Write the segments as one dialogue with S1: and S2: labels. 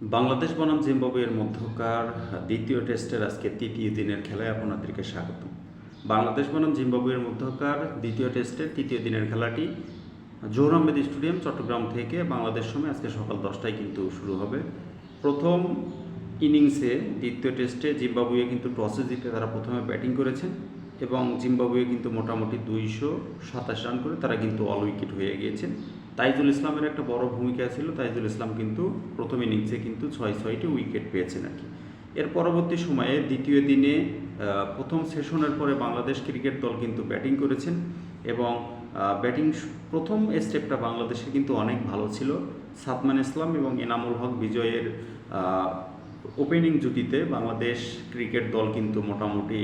S1: বাংলাদেশ বনাম জিম্বাবুয়ের মধ্যকার দ্বিতীয় টেস্টের আজকে তৃতীয় দিনের খেলায় আপনাদেরকে স্বাগত। বাংলাদেশ বনাম জিম্বাবুয়ের মধ্যকার দ্বিতীয় টেস্টের তৃতীয় দিনের খেলাটি জোহর আহমেদ স্টেডিয়াম, চট্টগ্রাম থেকে বাংলাদেশ সময় আজকে সকাল দশটায় কিন্তু শুরু হবে। প্রথম ইনিংসে দ্বিতীয় টেস্টে জিম্বাবুয়ে কিন্তু টসে জিতে তারা প্রথমে ব্যাটিং করেছেন এবং জিম্বাবুয়ে কিন্তু মোটামুটি দুইশো সাতাশ রান করে তারা কিন্তু অল উইকেট হয়ে গিয়েছেন। তাইজুল ইসলামের একটা বড় ভূমিকা ছিল। তাইজুল ইসলাম কিন্তু প্রথম ইনিংসে কিন্তু ছয়, ছয়টি উইকেট পেয়েছেন আর কি। এর পরবর্তী সময়ে দ্বিতীয় দিনে প্রথম সেশনের পরে বাংলাদেশ ক্রিকেট দল কিন্তু ব্যাটিং করেছেন এবং ব্যাটিং প্রথম স্টেপটা বাংলাদেশে কিন্তু অনেক ভালো ছিল। সাতমান ইসলাম এবং এনামুল হক বিজয়ের ওপেনিং জুটিতে বাংলাদেশ ক্রিকেট দল কিন্তু মোটামুটি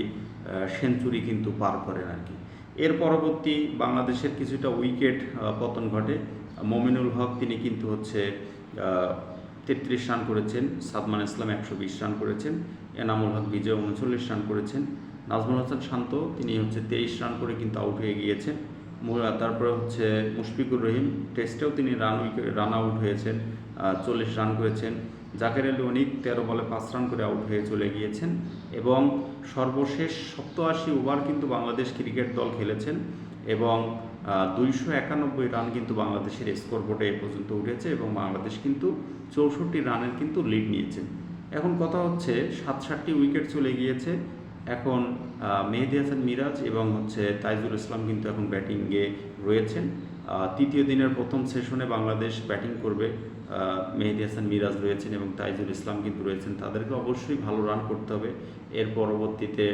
S1: সেঞ্চুরি কিন্তু পার করেন আর কি। এর পরবর্তী বাংলাদেশের কিছুটা উইকেট পতন ঘটে। মমিনুল হক তিনি কিন্তু হচ্ছে তেত্রিশ রান করেছেন, সাদমান ইসলাম একশো বিশ রান করেছেন, এনামুল হক বিজয় উনচল্লিশ রান করেছেন, নাজমুল হাসান শান্ত তিনি হচ্ছে তেইশ রান করে কিন্তু আউট হয়ে গিয়েছেন। তারপরে হচ্ছে মুশফিকুর রহিম টেস্টেও তিনি রান উইকেট রান আউট হয়েছেন চল্লিশ রান করেছেন। জাকের আলী অনিক তেরো বলে পাঁচ রান করে আউট হয়ে চলে গিয়েছেন এবং সর্বশেষ সপ্তআশি ওভার কিন্তু বাংলাদেশ ক্রিকেট দল খেলেছেন এবং দুইশো একানব্বই রান কিন্তু বাংলাদেশের স্কোর বোর্ডে এ পর্যন্ত উঠেছে এবং বাংলাদেশ কিন্তু চৌষট্টি রানের কিন্তু লিড নিয়েছে। এখন কথা হচ্ছে সাত সাতটি উইকেট চলে গিয়েছে। এখন মেহেদি হাসান মিরাজ এবং হচ্ছে তাইজুল ইসলাম কিন্তু এখন ব্যাটিংয়ে রয়েছেন। তৃতীয় দিনের প্রথম সেশনে বাংলাদেশ ব্যাটিং করবে মেহেদি হাসান মিরাজ রয়েছেন এবং তাইজুল ইসলাম কিন্তু রয়েছেন। তাদেরকে অবশ্যই ভালো রান করতে হবে। এর পরবর্তীতে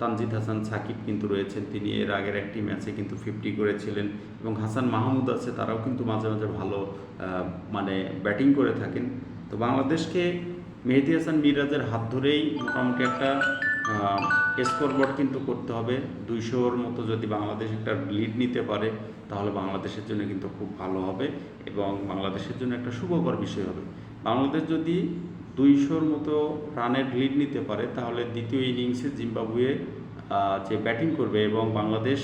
S1: তানজিদ হাসান, সাকিব কিন্তু রয়েছেন। তিনি এর আগের একটি ম্যাচে কিন্তু ফিফটি করেছিলেন এবং হাসান মাহমুদ আছে, তারাও কিন্তু মাঝে মাঝে ভালো মানে ব্যাটিং করে থাকেন। তো বাংলাদেশকে মেহেদি হাসান মিরাজের হাত ধরেই মোটামুটি একটা স্কোরবোর্ড কিন্তু করতে হবে। দুইশোর মতো যদি বাংলাদেশ একটা লিড নিতে পারে, তাহলে বাংলাদেশের জন্য কিন্তু খুব ভালো হবে এবং বাংলাদেশের জন্য একটা শুভকর বিষয় হবে। বাংলাদেশ যদি দুইশোর মতো রানের লিড নিতে পারে, তাহলে দ্বিতীয় ইনিংসে জিম্বাবুয়ে যে ব্যাটিং করবে এবং বাংলাদেশ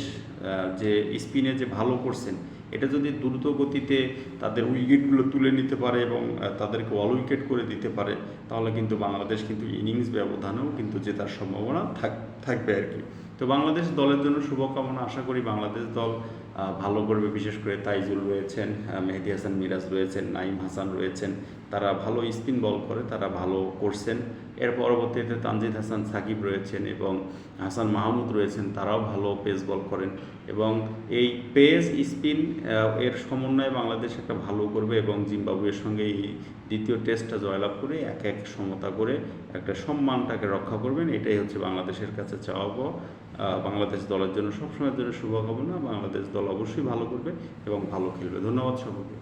S1: যে স্পিনে যে ভালো করছেন, এটা যদি দ্রুত গতিতে তাদের উইকেটগুলো তুলে নিতে পারে এবং তাদেরকে অল উইকেট করে দিতে পারে, তাহলে কিন্তু বাংলাদেশ কিন্তু ইনিংস ব্যবধানেও কিন্তু জেতার সম্ভাবনা থাক, থাকবে আর কি। তো বাংলাদেশ দলের জন্য শুভকামনা, আশা করি বাংলাদেশ দল ভালো করবে, বিশেষ করে তাইজুল রয়েছেন মেহেদি হাসান মিরাজ রয়েছেন নাইম হাসান রয়েছেন, তারা ভালো স্পিন বল করে, তারা ভালো করছেন। এর পরবর্তীতে তানজিদ হাসান সাকিব রয়েছেন এবং হাসান মাহমুদ রয়েছেন, তারাও ভালো পেস বল করেন। এবং এই পেস, স্পিন এর সমন্বয়ে বাংলাদেশ একটা ভালো করবে এবং জিম্বাবুয়ের সঙ্গে এই দ্বিতীয় টেস্টটা জয়লাভ করে এক এক সমতা করে একটা সম্মানটাকে রক্ষা করবেন। এটাই হচ্ছে বাংলাদেশের কাছে চাওয়া বাংলাদেশ দলের জন্য সবসময়ের জন্য শুভকামনা। বাংলাদেশ দল অবশ্যই ভালো করবে এবং ভালো খেলবে। ধন্যবাদ সকলকে।